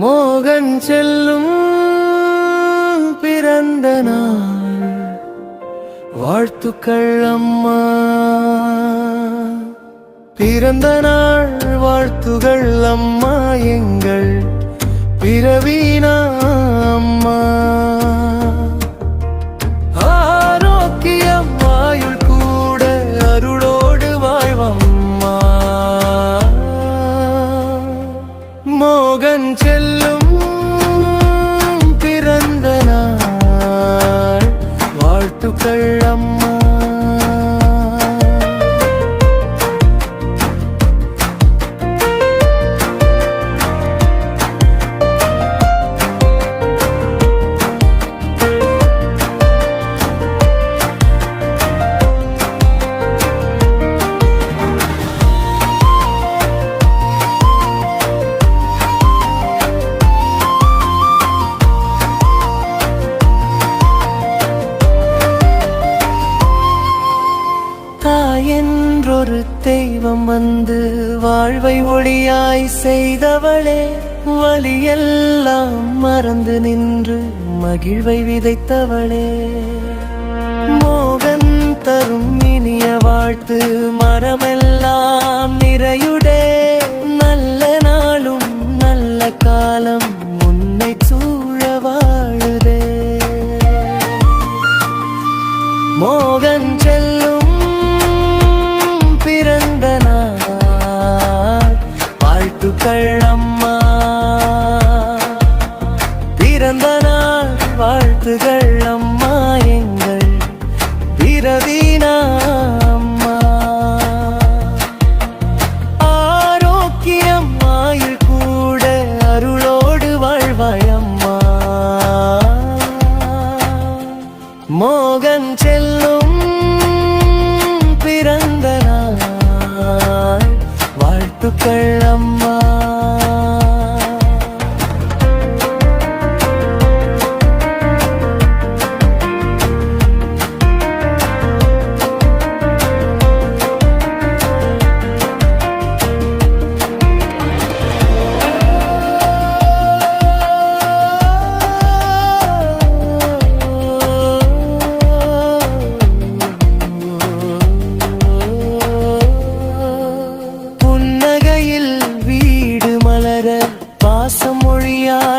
மோகன் செல்லும் பிறந்த நாள். வாழ்த்துக்கள் அம்மா. பிறந்த நாள் வாழ்த்துகள் அம்மா எங்கள். பிறவினா என்றொரு தெய்வம் வந்து வாழ்வை ஒளியாய் செய்தவளே வழியெல்லாம் மறந்து நின்று மகிழ்வை விதைத்தவளே. மோகன் தரும் இனிய வாழ்த்து மரமெல்லாம் நிறையுடே நல்ல நாளும் நல்ல காலம். வாழ்த்துகள் அம்மா எங்கள் பிரவீனா அம்மா. ஆரோக்கியம் ஆயுள் கூட அருளோடு வாழ்வாய் அம்மா. மோகன் செல்லும் பிறந்த நாள். வாழ்த்துக்கள் அம்மா.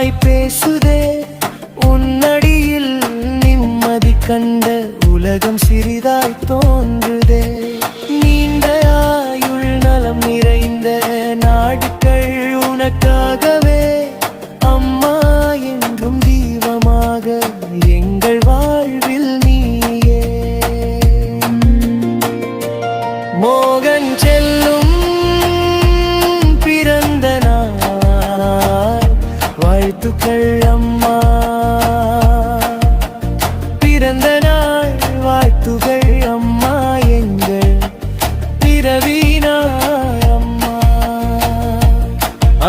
மொழியாய் பேசுதே உன்னடியில் நிம்மதி கண்ட உலகம் சிறிதாய் தோன்றுதே. நீண்ட ஆயுள் நலம் நிறைந்த நாடுகள் உனக்கு வாழ்த்துக்கள் அம்மா. பிறந்த நாள் வாழ்த்துகள் அம்மா எங்கள் பிறவினா அம்மா.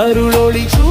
அருளொளி சூ